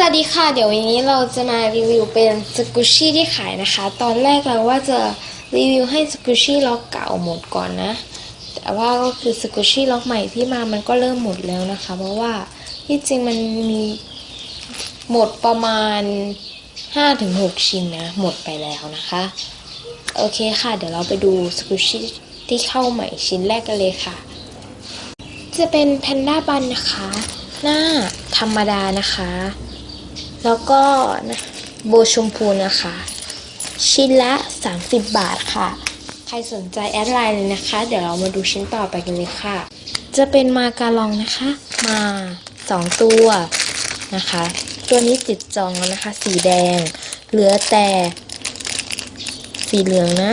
สวัสดีค่ะ เดี๋ยววันนี้เราจะมารีวิวเป็นสกุชี่ที่ขายนะคะ ตอนแรกเราว่าจะรีวิวให้สกุชี่ล็อกเก่าหมดก่อนนะ แต่ว่าก็คือสกุชี่ล็อกใหม่ที่มามันก็เริ่มหมดแล้วนะคะ เพราะว่าที่จริงมันมีหมดประมาณ 5-6 ชิ้นนะ หมดไปแล้วนะคะ โอเคค่ะ เดี๋ยวเราไปดูสกุชชี่ที่เข้าใหม่ชิ้นแรกกันเลยค่ะ จะเป็นแพนด้าบันนะคะ หน้าธรรมดานะคะ แล้วก็โบชมพูนะคะ ชิ้นละ 30 บาทค่ะ ใครสนใจแอดไลน์เลยนะคะ เดี๋ยวเรามาดูชิ้นต่อไปกันเลยค่ะ จะเป็นมาการองนะคะ มา 2 ตัวนะคะ ตัวนี้ติดจองแล้วนะคะ สีแดง เหลือแต่ สีเหลืองนะ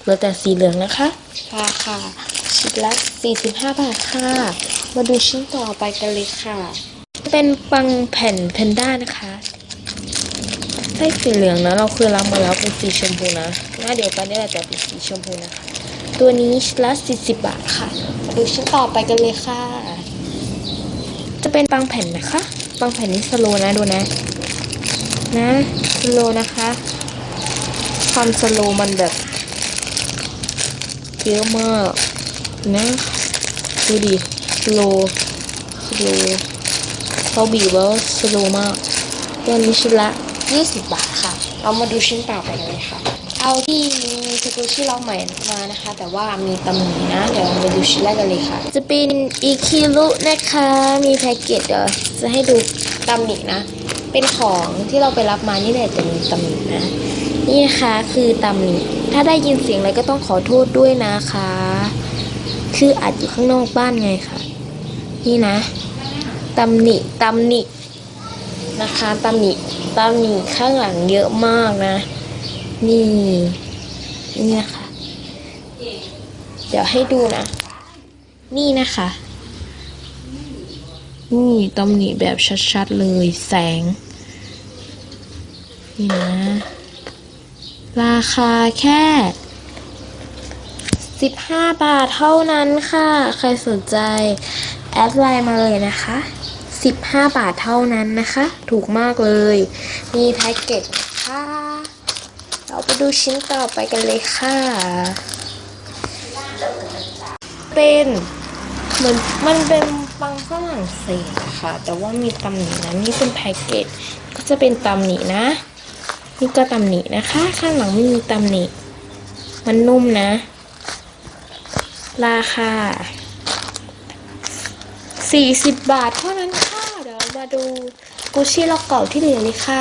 เหลือแต่สีเหลืองนะคะ ราคาชิ้นละ 45 บาทค่ะ มาดูชิ้นต่อไปกันเลยค่ะ เป็นปังแผ่นแพนด้านะคะไส้สีเหลืองนะเราเคยรับมาแล้วเป็นสีชมพูนะหน้าเดียวกันนี่แหละแต่เป็นสีชมพูนะคะ ตัวนี้ชิ้นละ40บาทค่ะดูชิ้นต่อไปกันเลยค่ะ จะเป็นปังแผ่นนะคะปังแผ่นนี้สโลนะดูนะ นะสโลนะคะ ความสโลมันแบบเยอะมากนะดูดิสโลสโล เขาบีบแล้วสโลมากตัวนี้ชิ้นละ 20 บาทค่ะ เรามาดูชิ้นต่อไปเลยค่ะ เอาที่มีสกูชี่เราใหม่มานะคะ แต่ว่ามีตำหนินะ เดี๋ยวเรามาดูชิ้นแรกกันเลยค่ะ จะเป็นอีคิรุนะคะ มีแพ็กเกจเดี๋ยวจะให้ดูตำหนินะ เป็นของที่เราไปรับมานี่แหละจะมีตำหนินะ นี่นะคะคือตำหนิ ถ้าได้ยินเสียงอะไรก็ต้องขอโทษด้วยนะคะ คืออัดอยู่ข้างนอกบ้านไงค่ะ นี่นะ ตำหนิตำหนินะคะตำหนิตำหนิข้างหลังเยอะมากนะ นี่นี่นะคะ เดี๋ยวให้ดูนะ นี่นะคะนี่ตำหนิแบบชัดๆเลยแสง นี่นะ ราคาแค่ 15 บาทเท่านั้นค่ะ ใครสนใจ แอดไลน์มาเลยนะคะ 15 บาทเท่านั้นนะคะ ถูกมากเลยมีแพ็กเกจค่ะ เราไปดูชิ้นต่อไปกันเลยค่ะ เป็นเหมือนมันเป็นปังฝรั่งเศสค่ะ แต่ว่ามีตำหนินะนี่เป็นแพ็กเกจก็จะเป็นตำหนินะนี่ก็ตำหนินะคะ ข้างหลังไม่มีตำหนิ มันนุ่มนะ ราคา 40 บาทเท่านั้นค่ะ เดี๋ยวมาดูกุชชี่ล็อกเก่าที่เหลือเลยค่ะ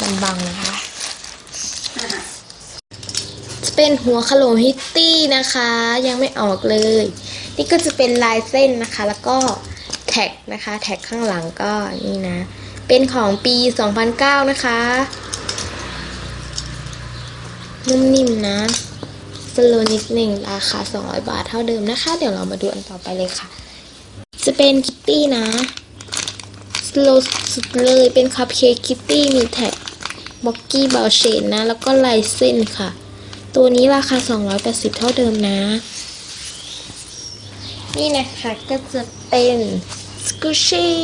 มันบังนะคะจะเป็นหัวขโลฮิตตี้นะคะ ยังไม่ออกเลย นี่ก็จะเป็นลายเส้นนะคะ แล้วก็แท็กนะคะ แท็กข้างหลังก็นี่นะ เป็นของปี 2009 นะคะนุ่มนิ่มนะสโลนิดหนึ่งราคา 200 บาทเท่าเดิมนะคะ เดี๋ยวเรามาดูอันต่อไปเลยค่ะ เป็นคิตตี้นะสโลสุดเลยเป็นคัพเค้กคิตตี้มีแท็กบ็อกกี้บาเชนนะ แล้วก็ลายเส้นค่ะ ตัวนี้ราคา 280 เท่าเดิมนะ นี่นะคะก็จะเป็นสกูชี่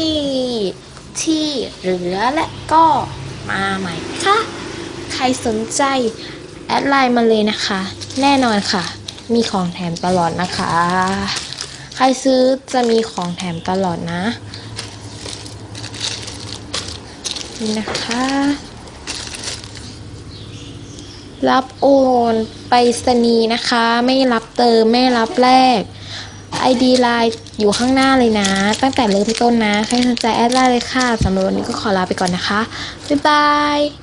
ที่เหลือและก็มาใหม่ค่ะ ใครสนใจแอดไลน์มาเลยนะคะ แน่นอนค่ะ มีของแถมตลอดนะคะ ใครซื้อจะมีของแถมตลอดนะ นี่นะคะ รับโอนไปสนีนะคะ ไม่รับเติม ไม่รับแลก ID ไลน์อยู่ข้างหน้าเลยนะ ตั้งแต่เริ่มต้นนะ ใครสนใจแอดไลน์เลยค่ะสำหรับวันนี้ก็ขอลาไปก่อนนะคะ บ๊ายบาย